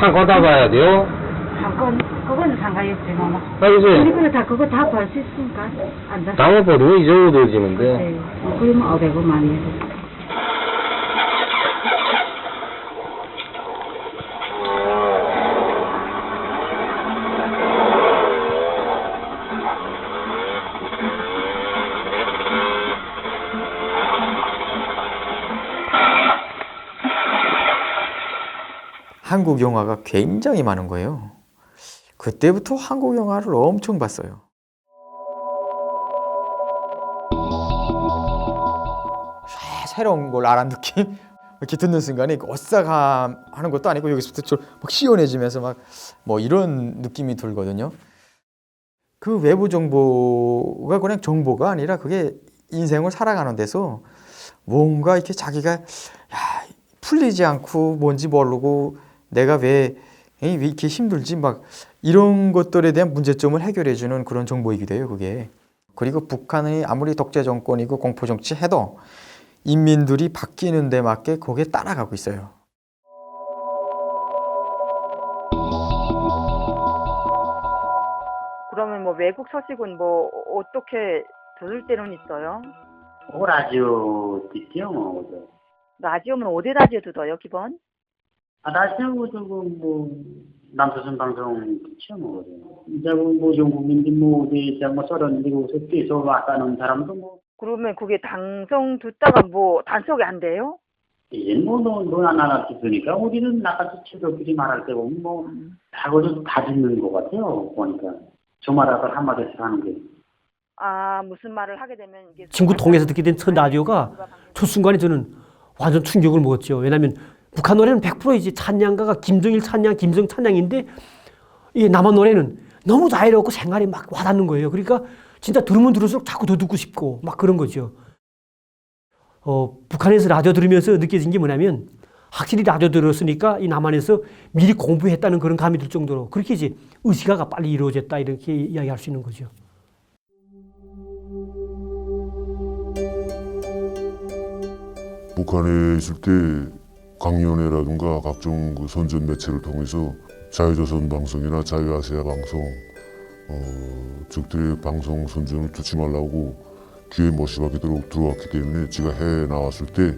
한건다 봐야 돼요? 한건 그건 상관없지 뭐. 아, 그래서 그리고 다 그거 다 벌 수 있으니까 앉아서. 당을 버리면 이 정도 들지는데. 네. 어, 그러면 500원만 해도. 한국 영화가 굉장히 많은 거예요. 그때부터 한국 영화를 엄청 봤어요. 새- 새로운 걸 느낌? 이렇게 듣는 순간에 어싸감 하는 것도 아니고 여기서부터 좀막 시원해지면서 막 뭐 이런 느낌이 들거든요. 그 외부 정보가 그냥 정보가 아니라 그게 인생을 살아가는 데서 뭔가 이렇게 자기가 야, 풀리지 않고 뭔지 모르고 내가 왜, 왜 이렇게 힘들지 막 이런 것들에 대한 문제점을 해결해 주는 그런 정보이기도 해요 그게 그리고 북한이 아무리 독재 정권이고 공포 정치 해도 인민들이 바뀌는 데 맞게 거기에 따라가고 있어요 그러면 뭐 외국 소식은 뭐 어떻게 들을 때는 있어요? 어, 라디오 듣죠, 뭐. 라디오면 어디 라디오 들어요, 기본? 아, 라디오 지금 뭐, 남조선 방송 뭐. 그죠. 이제 뭐, 뭐 영국인들 뭐, 어디, 이제 뭐, 서른 미국에서 뛰서 왔다는 사람도 뭐, 그러면 그게 방송 듣다가 뭐 단속이 안 돼요? 이제 뭐, 너, 너나 나나 듣으니까 우리는 나가서 친구끼리 말할 때 보면 뭐, 다 거기서 다 듣는 것 같아요, 보니까. 저 말하고 한마디씩 하는 게. 아 무슨 말을 하게 되면 이게 친구 통해서 듣게 된 첫 라디오가 첫 순간에 저는 완전 충격을 먹었죠. 왜냐하면 북한 노래는 100% 이제 찬양가가 김정일 찬양, 김정 찬양인데 이 남한 노래는 너무 자유롭고 생활에 막 와닿는 거예요. 그러니까 진짜 들으면 들을수록 자꾸 더 듣고 싶고 막 그런 거죠. 어, 북한에서 라디오 들으면서 느껴진 게 뭐냐면 확실히 라디오 들었으니까 이 남한에서 미리 공부했다는 그런 감이 들 정도로 그렇게 이제 의식화가 빨리 이루어졌다 이렇게 이야기할 수 있는 거죠. 북한에 있을 때 강연회라든가 각종 그 선전 매체를 통해서 자유조선 방송이나 자유아시아 방송 어, 적들의 방송 선전을 듣지 말라고 귀에 못이 박히도록 들어왔기 때문에 제가 해외에 나왔을 때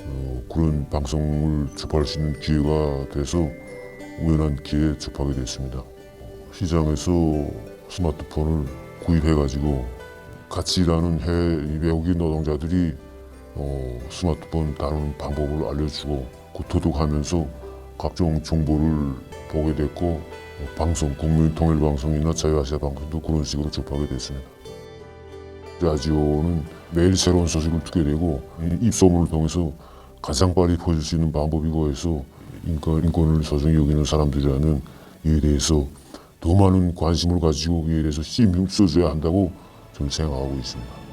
어, 그런 방송을 접할 수 있는 기회가 돼서 우연한 기회에 접하게 됐습니다. 시장에서 스마트폰을 구입해가지고 같이 일하는 해외 이 외국인 노동자들이 어, 스마트폰 다루는 방법을 알려주고 그 도둑하면서 각종 정보를 보게 됐고 어, 방송, 국민통일방송이나 자유아시아 방송도 그런 식으로 접하게 됐습니다. 라디오는 매일 새로운 소식을 듣게 되고 이 입소문을 통해서 가장 빨리 퍼질 수 있는 방법이고 해서 인권, 인권을 소중히 여기는 사람들이라는 이에 대해서 더 많은 관심을 가지고 이에 대해서 힘을 써줘야 한다고 저는 생각하고 있습니다.